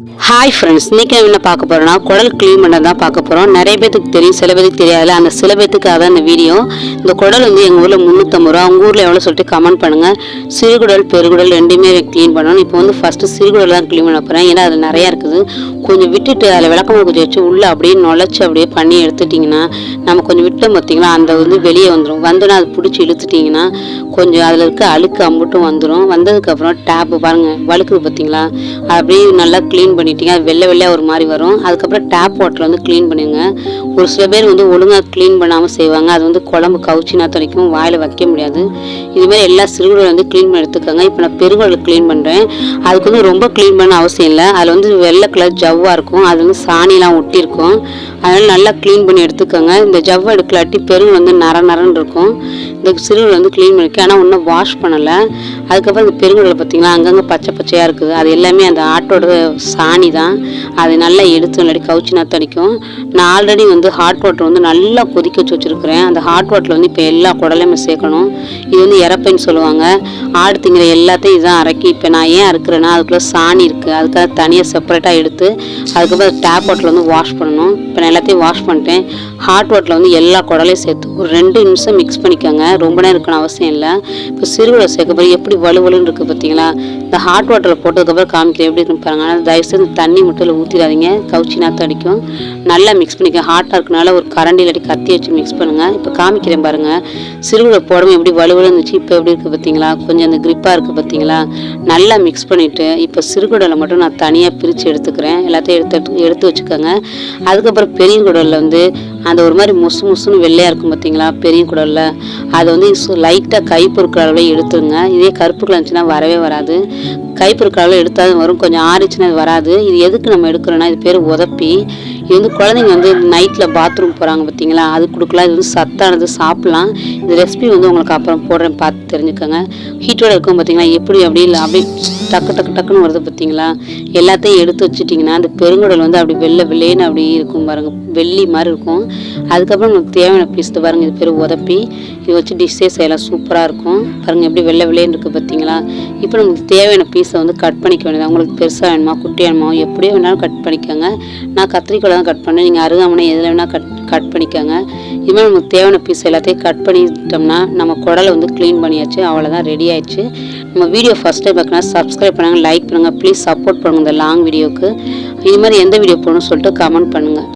Hi friends இன்றைக்கி நம்ம என்ன பார்க்க போகிறோன்னா குடல் க்ளீன் பண்ண தான் பார்க்க போகிறோம் நிறைய பேத்துக்கு தெரியும் சில பேருக்கு தெரியாது. அந்த சில பேத்துக்காக தான் இந்த வீடியோ இந்த குடல் வந்து எங்கள் ஊரில் முந்நூற்றம்பது ரூபா. உங்கள் ஊரில் எவ்வளோ சொல்லிட்டு கமெண்ட் பண்ணுங்கள் சிறுகுடல் பெருகுடல் ரெண்டுமே க்ளீன் பண்ணணும். இப்போ வந்து ஃபஸ்ட்டு சிறுகுடல் தான் க்ளீன் பண்ண போகிறேன் ஏன்னா அது நிறையா இருக்குது. கொஞ்சம் விட்டுட்டு அதில் விளக்கமாக கொஞ்சம் வச்சு உள்ளே அப்படியே நுழைச்சி அப்படியே பண்ணி எடுத்துட்டிங்கன்னா நம்ம கொஞ்சம் விட்டோம் பார்த்தீங்களா அந்த வந்து வெளியே வந்துடும் வந்தோன்னா அது பிடிச்சி இழுத்துட்டிங்கன்னா கொஞ்சம் அதில் இருக்க அழுக்கு அம்புட்டும் வந்துடும் வந்ததுக்கப்புறம் டேப்பு பாருங்கள் வழுக்குது பார்த்தீங்களா? அப்படியே நல்லா க்ளீன் பண்ணிட்டீங்க. அது வெள்ளை வெள்ளையாக ஒரு மாதிரி வரும். அதுக்கப்புறம் டேப் வாட்டர் வந்து க்ளீன் பண்ணிடுங்க ஒரு சில பேர் வந்து ஒழுங்காக க்ளீன் பண்ணாமல் செய்வாங்க. அது வந்து குழம்பு கவுச்சினா துடைக்கும் வாயில் வைக்க முடியாது. இதுமாதிரி எல்லா சிறுகுடல் வந்து க்ளீன் பண்ணி எடுத்துக்கோங்க. இப்போ நான் பெருகுடல் க்ளீன் பண்ணுறேன் அதுக்கு வந்து ரொம்ப க்ளீன் பண்ண அவசியம் இல்லை. அதில் வந்து வெள்ளை கலர் ஜவ்வாக இருக்கும். அது வந்து சாணிலாம் ஒட்டியிருக்கும் அதனால் நல்லா க்ளீன் பண்ணி எடுத்துக்கோங்க. இந்த ஜவ்வை எடுக்கலாட்டி பெருகு வந்து நர நரன்னு இருக்கும். இந்த சிறுகுடல் வந்து க்ளீன் பண்ணிருக்கு ஆனால் இன்னும் வாஷ் பண்ணலை. அதுக்கப்புறம் இந்த பெருங்குடலை பார்த்தீங்கன்னா அங்கங்கே பச்சை பச்சையாக இருக்குது. அது எல்லாமே அந்த ஆட்டோட சாணி தான். அது நல்லா எடுத்து இல்லாட்டி கவுச்சி நத்தடிக்கும் நான் ஆல்ரெடி வந்து ஹாட் வாட்டர் வந்து நல்லா கொதிக்க வச்சு வச்சுருக்கிறேன். அந்த ஹாட் வாட்டரில் வந்து இப்போ எல்லா குடலையுமே சேர்க்கணும். இது வந்து இறப்பைன்னு சொல்லுவாங்க. ஆடு திங்கிற எல்லாத்தையும் இதான் அரைக்கி இப்போ நான் ஏன் அறுக்கிறேன்னா அதுக்குள்ளே சாணி இருக்குது அதுக்காக தனியாக செப்பரேட்டாக எடுத்து அதுக்கப்புறம் டேப் வாட்டரில் வந்து வாஷ் பண்ணணும். இப்போ நான் எல்லாத்தையும் வாஷ் பண்ணிட்டேன். ஹாட் வாட்டரில் வந்து எல்லா குடலையும் சேர்த்து ஒரு ரெண்டு நிமிஷம் மிக்ஸ் பண்ணிக்கோங்க. ரொம்ப நேரம் இருக்கணும் அவசியம் இல்லை. இப்போ சிறுகுடை சேர்க்க எப்படி வலுவலுன்னு இருக்குது பார்த்தீங்களா இந்த ஹாட் வாட்டரில் போட்டதுக்கப்புறம் காமிக்கிறேன். எப்படி இருக்குன்னு பாருங்கள் ஆனால் தயவுசெய்து தண்ணி மட்டும் ஊற்றிடாதீங்க கவுச்சி நாற்று அடிக்கும். நல்லா மிக்ஸ் பண்ணிக்க ஹாட்டாக இருக்கனால ஒரு கரண்டி இல்லாட்டி கத்தி வச்சு மிக்ஸ் பண்ணுங்கள் இப்போ காமிக்கிறேன் பாருங்கள் சிறுகுடை போடாமல் எப்படி வலுவலு இருந்துச்சு இப்போ எப்படி இருக்குது பார்த்தீங்களா கொஞ்சம் அந்த கிரிப்பாக இருக்குது பார்த்தீங்களா நல்லா மிக்ஸ் பண்ணிவிட்டு இப்போ சிறுகுடலை மட்டும் நான் தனியாக பிரித்து எடுத்துக்கிறேன். எல்லாத்தையும் எடுத்து எடுத்து எடுத்து வச்சுக்கோங்க. அதுக்கப்புறம் பெரிய குடலில் வந்து அந்த ஒரு மாதிரி முசு முசுன்னு வெள்ளையாக இருக்கும் பார்த்தீங்களா பெரிய குடலில். அதை வந்து லைட்டாக கை பொறுக்கிற அளவில் எடுத்துருங்க. இதே கருப்பு இருந்துச்சுன்னா வரவே வராது. கைப்பொருட்களால் எடுத்தால் வரும். கொஞ்சம் ஆறிச்சுன்னா அது வராது. இது எதுக்கு நம்ம எடுக்கிறோன்னா இது பேர் உதப்பி. இது வந்து குழந்தைங்க வந்து நைட்டில் பாத்ரூம் போகிறாங்க பார்த்தீங்களா அது கொடுக்கலாம். இது வந்து சத்தானது சாப்பிட்லாம். இந்த ரெசிபி வந்து உங்களுக்கு அப்புறம் போடுறேன். பார்த்து தெரிஞ்சுக்கோங்க. ஹீட்டோட இருக்கும் பார்த்தீங்களா எப்படி அப்படி இல்லை அப்படி டக்கு டக்கு டக்குன்னு வருது பார்த்தீங்களா எல்லாத்தையும் எடுத்து வச்சுட்டிங்கன்னா அந்த பெருங்குடல் வந்து அப்படி வெள்ளை வெள்ளேன்னு அப்படி இருக்கும் பாருங்கள் வெள்ளி மாதிரி இருக்கும். அதுக்கப்புறம் உங்களுக்கு தேவையான பீஸ் பாருங்கள் இது பேர் உதப்பி. இது வச்சு டிஷ்ஷே செய்யலாம் சூப்பராக இருக்கும். பாருங்கள் எப்படி வெள்ளை வெள்ளேன்னு இருக்குது பார்த்தீங்களா இப்போ நமக்கு தேவையான பீஸ் வந்து கட் பண்ணிக்க வேண்டியது உங்களுக்கு பெருசாக வேணுமா? குட்டி வேணுமா? எப்படியோ வேணாலும் கட் பண்ணிக்கோங்க. நான் கத்திரிக்கோலை தான் கட் பண்ணேன் நீங்கள் அருகாமனை எதில் வேணால் கட் கட் பண்ணிக்கோங்க. இதுமாதிரி நமக்கு தேவையான பீஸ் எல்லாத்தையும் கட் பண்ணிட்டோம்னா நம்ம குடலை வந்து க்ளீன் பண்ணியாச்சு. அவ்வளோதான் ரெடி ஆயிடுச்சு. நம்ம வீடியோ ஃபஸ்ட் டைம் பார்க்கணும் சப்ஸ்கிரைப் பண்ணுங்கள் லைக் பண்ணுங்கள் ப்ளீஸ் சப்போர்ட் பண்ணுங்கள் இந்த லாங் வீடியோவுக்கு இது மாதிரி எந்த வீடியோ போகணும்னு சொல்லிட்டு கமெண்ட் பண்ணுங்கள்